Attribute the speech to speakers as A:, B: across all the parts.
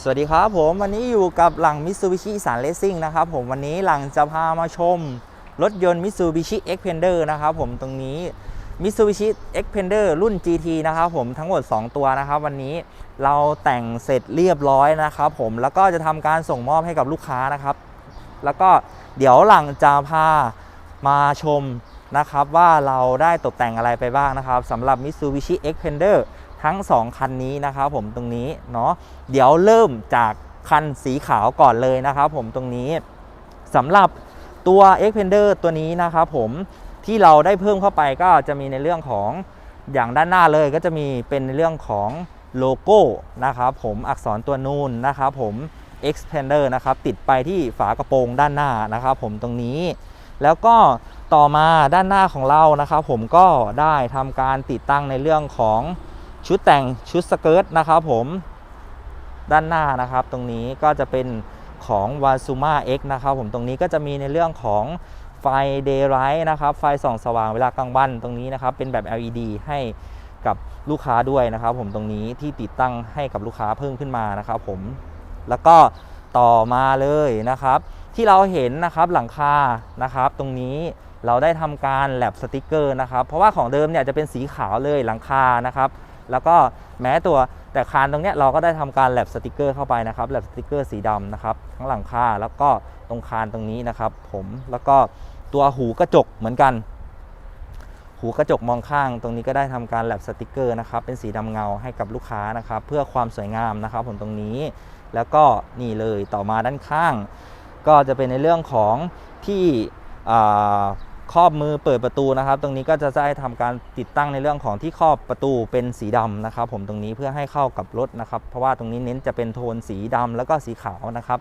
A: สวัสดีครับผมวันนี้อยู่กับหลัง Mitsubishi อีสานเลสซิ่งนะครับผมวันนี้หลังจะพามาชม รถยนต์ Mitsubishi Xpander นะครับผมตรงนี้ Mitsubishi Xpander รุ่น GT นะครับผมทั้งหมด 2 ตัวนะครับ วันนี้เราแต่งเสร็จเรียบร้อยนะครับผมแล้วก็จะทำการส่งมอบให้กับลูกค้านะครับ แล้วก็เดี๋ยวหลังจะพามาชมนะครับว่าเราได้ตกแต่งอะไรไปบ้างนะครับสำหรับ Mitsubishi Xpander ทั้ง 2 คันนี้นะครับผมตรงนี้เนาะเดี๋ยวเริ่มจากคันสีขาวก่อนเลยนะครับผมตรงนี้สำหรับตัว Xpander ตัวนี้นะครับผมที่เราได้เพิ่มเข้าไปก็จะมีในเรื่องของอย่างด้านหน้าเลยก็จะมีเป็นในเรื่องของโลโก้นะครับผมอักษรตัวนูนนะครับผม Xpander นะครับติดไปที่ฝากระโปรงด้านหน้านะครับผมตรงนี้ แล้วก็ต่อมาด้านหน้าของเรานะครับผมก็ได้ทำการติดตั้งในเรื่องของ ชุดแต่งชุดสเกิร์ตนะครับผมด้านหน้านะครับ ตรงนี้ก็จะเป็นของ w a s u m a X นะครับผมตรงนี้ก็จะมีในเรื่องของไฟ Daylight นะครับ ไฟส่องสว่างเวลากลางวันตรงนี้นะครับ เป็นแบบ LED ให้กับลูกค้าด้วยนะครับ ผมตรงนี้ที่ติดตั้งให้กับลูกค้าเพิ่มขึ้นมานะครับ ผมแล้วก็ต่อมาเลยนะครับ ที่เราเห็นนะครับหลังคานะครับ ตรงนี้เราได้ทำการแลบสติกเกอร์นะครับ เพราะว่าของเดิมเนี่ยจะเป็นสีขาวเลยหลังคานะครับ แล้วก็แม้ตัวแต่คานตรงเนี้ยเราก็ได้ทำการแลบสติกเกอร์เข้าไปนะครับแลบสติกเกอร์สีดำนะครับทั้งหลังคาแล้วก็ตรงคานตรงนี้นะครับ ผมแล้วก็ตัวหูกระจกเหมือนกัน หูกระจกมองข้าง ตรงนี้ก็ได้ทำการแลบสติกเกอร์นะครับ เป็นสีดำเงาให้กับลูกค้านะครับ เพื่อความสวยงามนะครับ ผมตรงนี้แล้วก็นี่เลยต่อมาด้านข้าง ก็จะเป็นในเรื่องของที่อ่า ครอบมือเปิดประตูนะครับ ตรงนี้ก็จะได้ทำการติดตั้งในเรื่องของที่ครอบประตูเป็นสีดำนะครับ ผมตรงนี้เพื่อให้เข้ากับรถนะครับ เพราะว่าตรงนี้เน้นจะเป็นโทนสีดำแล้วก็สีขาวนะครับ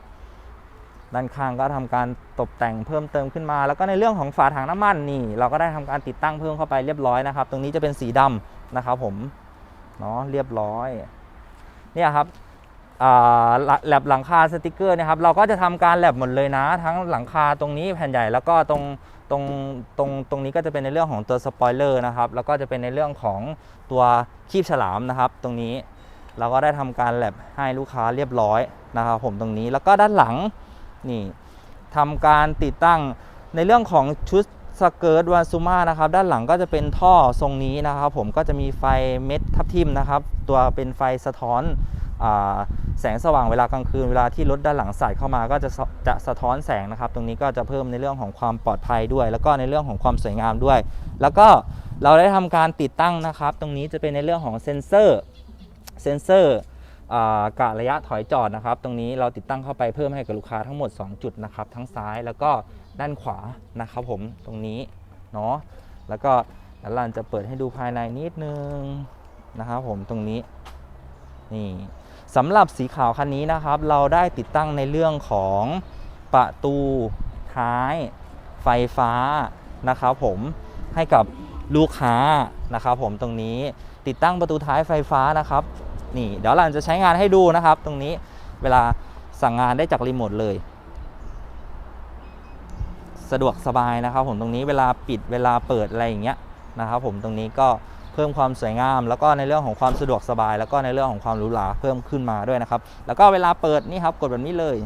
A: ด้านข้างก็ทำการตกแต่งเพิ่มเติมขึ้นมา แล้วก็ในเรื่องของฝาถังน้ำมันนี่ เราก็ได้ทำการติดตั้งเพิ่มเข้าไปเรียบร้อยนะครับ ตรงนี้จะเป็นสีดำนะครับผมเนาะเรียบร้อยเนี่ยครับแลบหลังคาสติกเกอร์นะครับ เราก็จะทำการแลบหมดเลยนะ ทั้งหลังคาตรงนี้แผ่นใหญ่แล้วก็ตรง ตรงตรงตรงนี้ก็จะเป็นในเรื่องของตัวสปอยเลอร์นะครับ แล้วก็จะเป็นในเรื่องของตัวคีบฉลามนะครับ ตรงนี้เราก็ได้ทำการแลบให้ลูกค้าเรียบร้อยนะครับผมตรงนี้แล้วก็ด้านหลังนี่ทำการติดตั้งในเรื่องของชุดสเกิร์ตวาซูมานะครับ ด้านหลังก็จะเป็นท่อทรงนี้นะครับ ผมก็จะมีไฟเม็ดทับทิมนะครับ ตัวเป็นไฟสะท้อน แสงสว่างเวลากลางคืนเวลาที่รถด้านหลังสาดเข้ามาก็จะสะจะสะท้อนแสงนะครับ ตรงนี้ก็จะเพิ่มในเรื่องของความปลอดภัยด้วย แล้วก็ในเรื่องของความสวยงามด้วย แล้วก็เราได้ทำการติดตั้งนะครับ ตรงนี้จะเป็นในเรื่องของเซ็นเซอร์เซ็นเซอร์อ่ากะระยะถอยจอดนะครับ ตรงนี้เราติดตั้งเข้าไปเพิ่มให้กับลูกค้าทั้งหมด 2 จุดนะครับ ทั้งซ้ายแล้วก็ด้านขวานะครับผมตรงนี้เนาะแล้วก็ดี๋ยวเราจะเปิดให้ดูภายในนิดนึงนะครับผมตรงนี้นี่ สำหรับสีขาวคันนี้นะครับ เราได้ติดตั้งในเรื่องของประตูท้ายไฟฟ้านะครับผมให้กับลูกค้านะครับผมตรงนี้ติดตั้งประตูท้ายไฟฟ้านะครับนี่เดี๋ยวเราจะใช้งานให้ดูนะครับ ตรงนี้เวลาสั่งงานได้จากรีโมทเลย สะดวกสบายนะครับผมตรงนี้เวลาปิดเวลาเปิดอะไรอย่างเงี้ยนะครับผมตรงนี้ก็ เพิ่มความสวยงาม แล้วก็ในเรื่องของความสะดวกสบาย แล้วก็ในเรื่องของความหรูหราเพิ่มขึ้นมาด้วยนะครับ แล้วก็เวลาเปิดนี่ครับกดแบบนี้เลย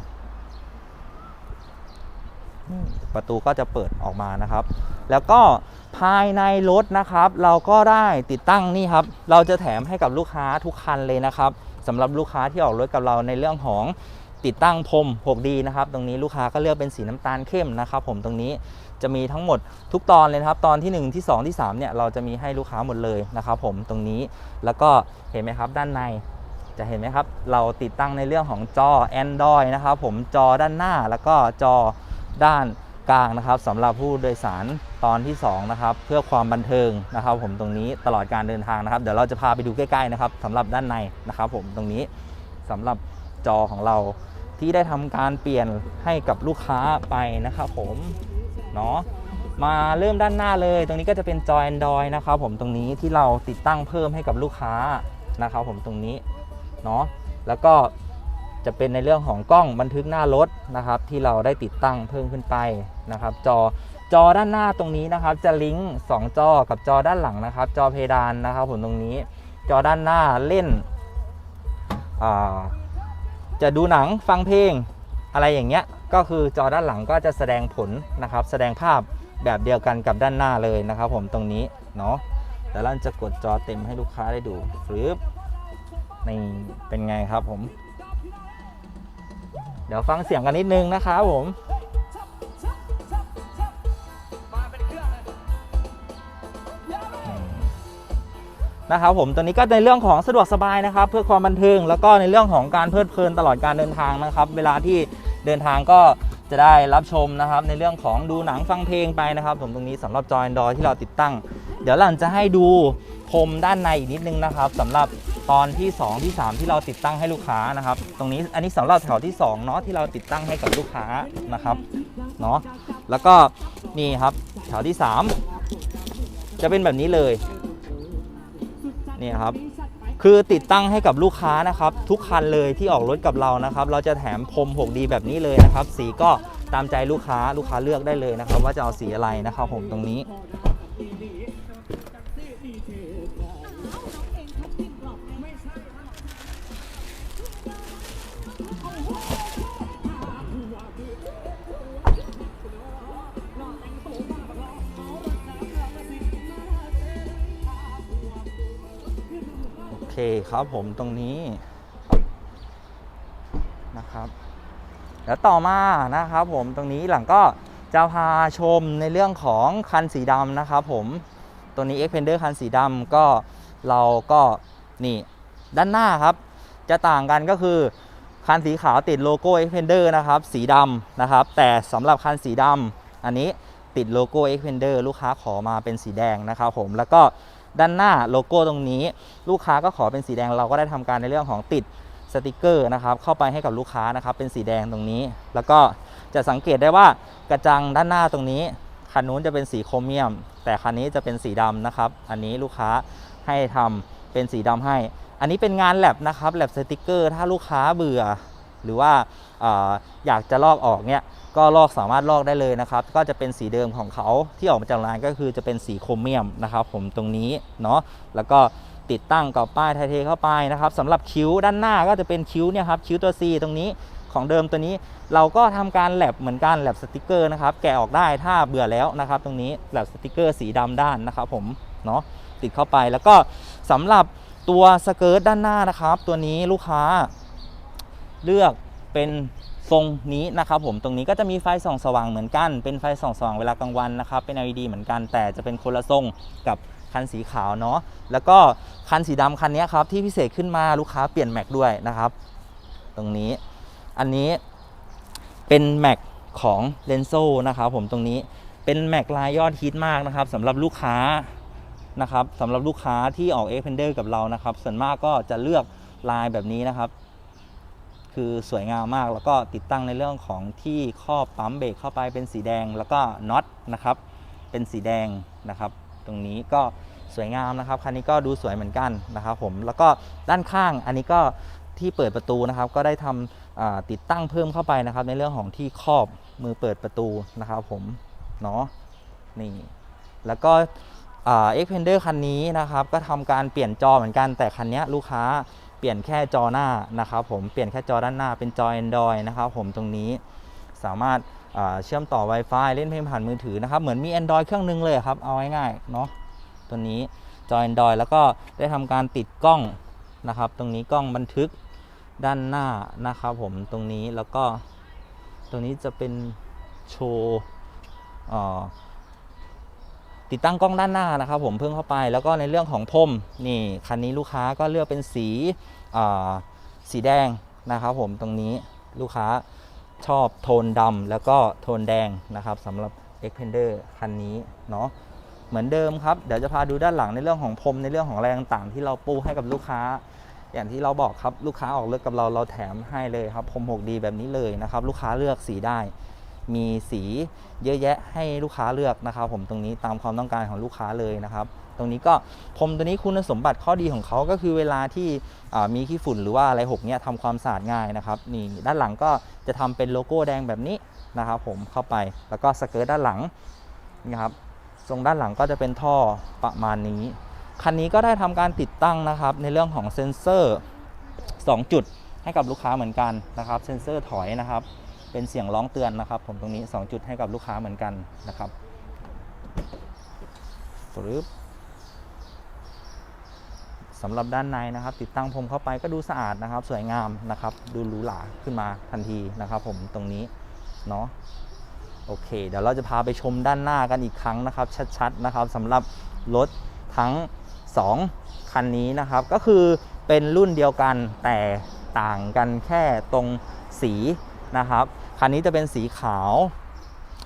A: ประตูก็จะเปิดออกมานะครับ แล้วก็ภายในรถนะครับ เราก็ได้ติดตั้งนี่ครับ เราจะแถมให้กับลูกค้าทุกคันเลยนะครับสำหรับลูกค้าที่ออกรถกับเราในเรื่องของ ติดตั้งพรม 6D นะครับ ตรงนี้ลูกค้าก็เลือกเป็นสีน้ำตาลเข้มนะครับ ผมตรงนี้จะมีทั้งหมดทุกตอนเลยนะครับ ตอนที่ 1 ที่ 2 ที่3เนี่ยเราจะมีให้ลูกค้าหมดเลยนะครับ ผมตรงนี้แล้วก็เห็นไหมครับด้านในจะเห็นไหมครับ เราติดตั้งในเรื่องของจอ Android นะครับ ผมจอด้านหน้าแล้วก็จอด้านกลางนะครับสำหรับผู้โดยสารตอนที่ 2 นะครับ เพื่อความบันเทิงนะครับ ผมตรงนี้ตลอดการเดินทางนะครับ เดี๋ยวเราจะพาไปดูใกล้ๆนะครับสำหรับด้านในนะครับ ผมตรงนี้สำหรับจอของเรา ที่ได้ทำการเปลี่ยนให้กับลูกค้าไปนะครับผมเนาะมาเริ่มด้านหน้าเลย ตรงนี้ก็จะเป็นจอ Android นะครับผมตรงนี้ที่เราติดตั้งเพิ่มให้กับลูกค้านะครับผมตรงนี้เนาะแล้วก็จะเป็นในเรื่องของกล้องบันทึกหน้ารถนะครับ ที่เราได้ติดตั้งเพิ่มขึ้นไปนะครับ จอจอด้านหน้าตรงนี้นะครับ จะลิงก์2จอกับจอด้านหลังนะครับ จอเพดานนะครับผมตรงนี้ จอด้านหน้าเล่นอ่า จะดูหนังฟังเพลงอะไรอย่างเงี้ยก็คือจอด้านหลังก็จะแสดงผลนะครับ แสดงภาพแบบเดียวกันกับด้านหน้าเลยนะครับ ผมตรงนี้เนาะแต่เราจะกดจอเต็มให้ลูกค้าได้ดูฟรึบนี่เป็นไงครับผม เดี๋ยวฟังเสียงกันนิดนึงนะครับผม นะครับผมตัวนี้ก็ในเรื่องของสะดวกสบายนะครับ เพื่อความบันเทิงแล้วก็ในเรื่องของการเพลิดเพลินตลอดการเดินทางนะครับ เวลาที่เดินทางก็จะได้รับชมนะครับ ในเรื่องของดูหนังฟังเพลงไปนะครับ ผมตรงนี้สำหรับจอ Android ที่เราติดตั้ง เดี๋ยวหลังจะให้ดูพรมด้านในอีกนิดนึงนะครับสำหรับตอนที่ 2 ที่ 3 ที่เราติดตั้งให้ลูกค้านะครับ ตรงนี้อันนี้สำหรับแถวที่2เนาะที่เราติดตั้งให้กับลูกค้านะครับเนาะแล้วก็นี่ครับแถวที่ 3 จะเป็นแบบนี้เลย นี่ครับคือติดตั้งให้กับลูกค้านะครับ ทุกคันเลยที่ออกรถกับเรานะครับ เราจะแถมพรม 6D แบบนี้เลยนะครับ สีก็ตามใจลูกค้าลูกค้าเลือกได้เลยนะครับ ว่าจะเอาสีอะไรนะครับผมตรงนี้ คครับผมตรงนี้นะครับ แล้วต่อมานะครับผมตรงนี้หลังก็จะพาชมในเรื่องของคันสีดำนะครับผมตัวนี้ Xpander คันสีดำก็เราก็นี่ด้านหน้าครับ จะต่างกันก็คือคันสีขาวติดโลโก้ Xpander นะครับ สีดำนะครับ แต่สำหรับคันสีดำอันนี้ติดโลโก้ Xpander ลูกค้าขอมาเป็นสีแดงนะครับผมแล้วก็ ด้านหน้าโลโก้ตรงนี้ ลูกค้าก็ขอเป็นสีแดงเราก็ได้ทำการในเรื่องของติดสติกเกอร์นะครับเข้าไปให้กับลูกค้านะครับเป็นสีแดงตรงนี้ แล้วก็จะสังเกตได้ว่ากระจังด้านหน้าตรงนี้คันนู้นจะเป็นสีโครเมียม แต่คันนี้จะเป็นสีดำนะครับ อันนี้ลูกค้าให้ทำเป็นสีดำให้ อันนี้เป็นงานแลบนะครับแลบสติกเกอร์ ถ้าลูกค้าเบื่อ หรือว่าออยากจะลอกออกเนี่ยก็ลอกสามารถลอกได้เลยนะครับ ก็จะเป็นสีเดิมของเขาที่ออกมาจากร้านก็คือจะเป็นสีโครเมียมนะครับ ผมตรงนี้เนาะแล้วก็ติดตั้งกับป้ายไทเทเข้าไปนะครับสำหรับคิ้วด้านหน้าก็จะเป็นคิ้วเนี่ยครับคิ้วตัว C ตรงนี้ของเดิมตัวนี้เราก็ทำการแลบเหมือนกันแลบสติกเกอร์นะครับแกะออกได้ถ้าเบื่อแล้วนะครับ ตรงนี้แลบสติกเกอร์สีดำด้านนะครับ ผมเนาะติดเข้าไปแล้วก็สำหรับตัวสเกิร์ตด้านหน้านะครับ ตัวนี้ลูกค้า เลือกเป็นทรงนี้นะครับผมตรงนี้ก็จะมีไฟส่องสว่างเหมือนกัน เป็นไฟส่องสว่างเวลากลางวันนะครับเป็น LED เหมือนกันแต่จะเป็นคนละทรงกับคันสีขาวเนาะแล้วก็คันสีดำคันนี้ครับที่พิเศษขึ้นมาลูกค้าเปลี่ยนแม็กด้วยนะครับ ตรงนี้อันนี้เป็นแม็กของเลนโซนะครับผมตรงนี้เป็นแม็กลายยอดฮิตมากนะครับสำหรับลูกค้านะครับสำหรับลูกค้าที่ออก e x p a n d e r กับเรานะครับ ส่วนมากก็จะเลือกลายแบบนี้นะครับ คือสวยงามมาก แล้วก็ติดตั้งในเรื่องของที่ครอบปั๊มเบรกเข้าไปเป็นสีแดงแล้วก็น็อตนะครับ เป็นสีแดงนะครับ ตรงนี้ก็สวยงามนะครับคันนี้ก็ดูสวยเหมือนกันนะครับผมแล้วก็ด้านข้างอันนี้ก็ที่เปิดประตูนะครับ ก็ได้ทำอ่าติดตั้งเพิ่มเข้าไปนะครับ ในเรื่องของที่ครอบมือเปิดประตูนะครับผมเนาะนี่แล้วก็เอ็กเพนเดอร์คันนี้นะครับ ก็ทำการเปลี่ยนจอเหมือนกันแต่คันนี้ลูกค้า เปลี่ยนแค่จอหน้านะครับผมเปลี่ยนแค่จอด้านหน้าเป็นจอ Android นะครับผมตรงนี้สามารถเชื่อมต่อ Wi-Fi เล่นเพลงผ่านมือถือนะครับเหมือนมี Android เครื่องหนึงเลยครับเอาง่ายๆเนาะตัวนี้จอ Android แล้วก็ได้ทำการติดกล้องนะครับ ตรงนี้กล้องบันทึกด้านหน้านะครับผมตรงนี้แล้วก็ตรงนี้จะเป็นโชว์อ่า ติดตั้งกล้องด้านหน้านะครับผมเพิ่มเข้าไปแล้วก็ในเรื่องของพรมนี่คันนี้ลูกค้าก็เลือกเป็นสีสีแดงนะครับผมตรงนี้ลูกค้าชอบโทนดำแล้วก็โทนแดงนะครับสำหรับ e x p a n d e r คันนี้เนาะเหมือนเดิมครับ เดี๋ยวจะพาดูด้านหลังในเรื่องของพรมในเรื่องของอะไรต่างๆ ที่เราปูให้กับลูกค้า อย่างที่เราบอกครับลูกค้าออกเลือกกับเราเราแถมให้เลยครับพรม 6D แบบนี้เลยนะครับ ลูกค้าเลือกสีได้ มีสีเยอะแยะให้ลูกค้าเลือกนะครับ ผมตรงนี้ตามความต้องการของลูกค้าเลยนะครับ ตรงนี้ก็พรมตัวนี้คุณสมบัติข้อดีของเขาก็คือเวลาที่มีขี้ฝุ่นหรือว่าอะไรหกเนี่ยทำความสะอาดง่ายนะครับนี่ด้านหลังก็จะทำเป็นโลโก้แดงแบบนี้นะครับผมเข้าไปแล้วก็สเกิร์ตด้านหลังนะครับทรงด้านหลังก็จะเป็นท่อประมาณนี้คันนี้ก็ได้ทำการติดตั้งนะครับในเรื่องของเซ็นเซอร์ 2 จุดใให้กับลูกค้าเหมือนกันนะครับ เซ็นเซอร์ถอยนะครับ เป็นเสียงร้องเตือนนะครับ ผมตรงนี้ 2 จุดให้กับลูกค้าเหมือนกันนะครับปึ๊บสำหรับด้านในนะครับ ติดตั้งพรมเข้าไปก็ดูสะอาดนะครับ สวยงามนะครับ ดูหรูหราขึ้นมาทันทีนะครับ ผมตรงนี้เนาะโอเค เดี๋ยวเราจะพาไปชมด้านหน้ากันอีกครั้งนะครับ ชัดๆนะครับสำหรับรถทั้ง 2 คันนี้นะครับ ก็คือเป็นรุ่นเดียวกันแต่ต่างกันแค่ตรงสี นะครับคันนี้จะเป็นสีขาว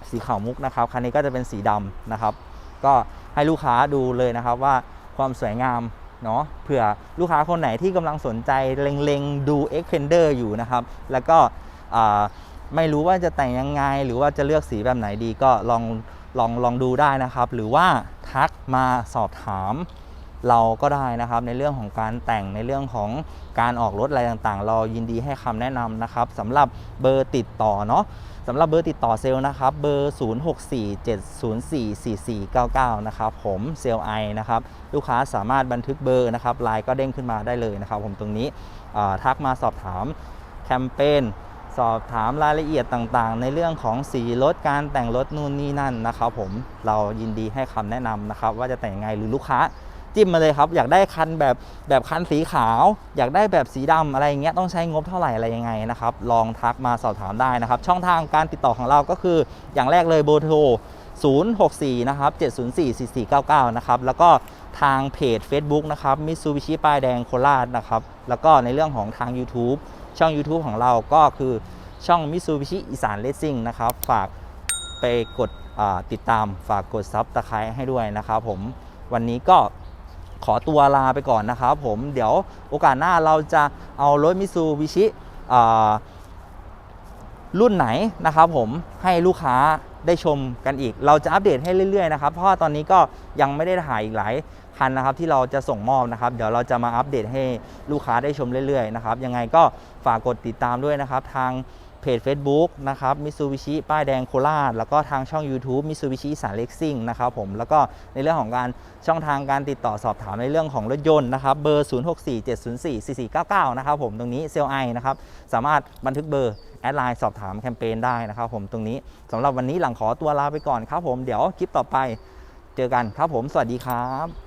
A: สีขาวมุกนะครับคันนี้ก็จะเป็นสีดำนะครับ ก็ให้ลูกค้าดูเลยนะครับว่าความสวยงามเนาะเผื่อลูกค้าคนไหนที่กำลังสนใจเล็งๆดู Xpander อยู่นะครับ แล้วก็ไม่รู้ว่าจะแต่งยังไง หรือว่าจะเลือกสีแบบไหนดีก็ลองลองลองดูได้นะครับ หรือว่าทักมาสอบถาม เราก็ได้นะครับในเรื่องของการแต่งในเรื่องของการออกรถอะไรต่างๆ เรายินดีให้คำแนะนำนะครับสำหรับเบอร์ติดต่อเนาะสำหรับเบอร์ติดต่อเซลล์นะครับเบอร์ 0647044499 นะครับผมเซลไอนะครับลูกค้าสามารถบันทึกเบอร์นะครับไลน์ก็เด้งขึ้นมาได้เลยนะครับ ผมตรงนี้ทักมาสอบถามแคมเปญสอบถามรายละเอียดต่างๆ ในเรื่องของสีรถการแต่งรถนู่นนี่นั่นนะครับผมเรายินดีให้คำแนะนำนะครับว่าจะแต่งยังไงหรือลูกค้า จิ้มมาเลยครับ อยากได้คันแบบแบบคันสีขาว อยากได้แบบสีดำอะไรอย่างเงี้ยต้องใช้งบเท่าไหร่อะไรยังไงนะครับลองทักมาสอบถามได้นะครับ ช่องทางการติดต่อของเราก็คืออย่างแรกเลยเบอร์โทร064 นะครับ 704 4499 นะครับ แล้วก็ทางเพจ Facebook นะครับมิ t ซูบิชิป้ายแดงโคราชนะครับ แล้วก็ในเรื่องของทาง YouTube ช่อง YouTube ของเราก็คือช่องมิ t ซูบิชิอีสานเลสซิ่งนะครับ ฝากไปกดติดตามฝากกดซับตะไคร้ให้ด้วยนะครับผมวันนี้ก็ ขอตัวลาไปก่อนนะครับผมเดี๋ยวโอกาสหน้าเราจะเอารถมิซูบิชิรุ่นไหนนะครับผมให้ลูกค้าได้ชมกันอีก เราจะอัปเดตให้เรื่อยๆนะครับเพราะตอนนี้ก็ยังไม่ได้ถ่ายอีกหลายคันนะครับที่เราจะส่งมอบนะครับ เดี๋ยวเราจะมาอัปเดตให้ลูกค้าได้ชมเรื่อยๆนะครับยังไงก็ฝากกดติดตามด้วยนะครับทาง เพจ Facebook นะครับมิซูบิชิป้ายแดงโคราชแล้วก็ทางช่อง YouTube มิซูบิชิสารเล็กซิ่งนะครับผมแล้วก็ในเรื่องของการช่องทางการติดต่อสอบถามในเรื่องของรถยนต์นะครับเบอร์ 0647044499 นะครับผมตรงนี้เซลไอนะครับสามารถบันทึกเบอร์แอดไลน์สอบถามแคมเปญได้นะครับผมตรงนี้สำหรับวันนี้หลังขอตัวลาไปก่อนครับผมเดี๋ยวคลิปต่อไปเจอกันครับผมสวัสดีครับ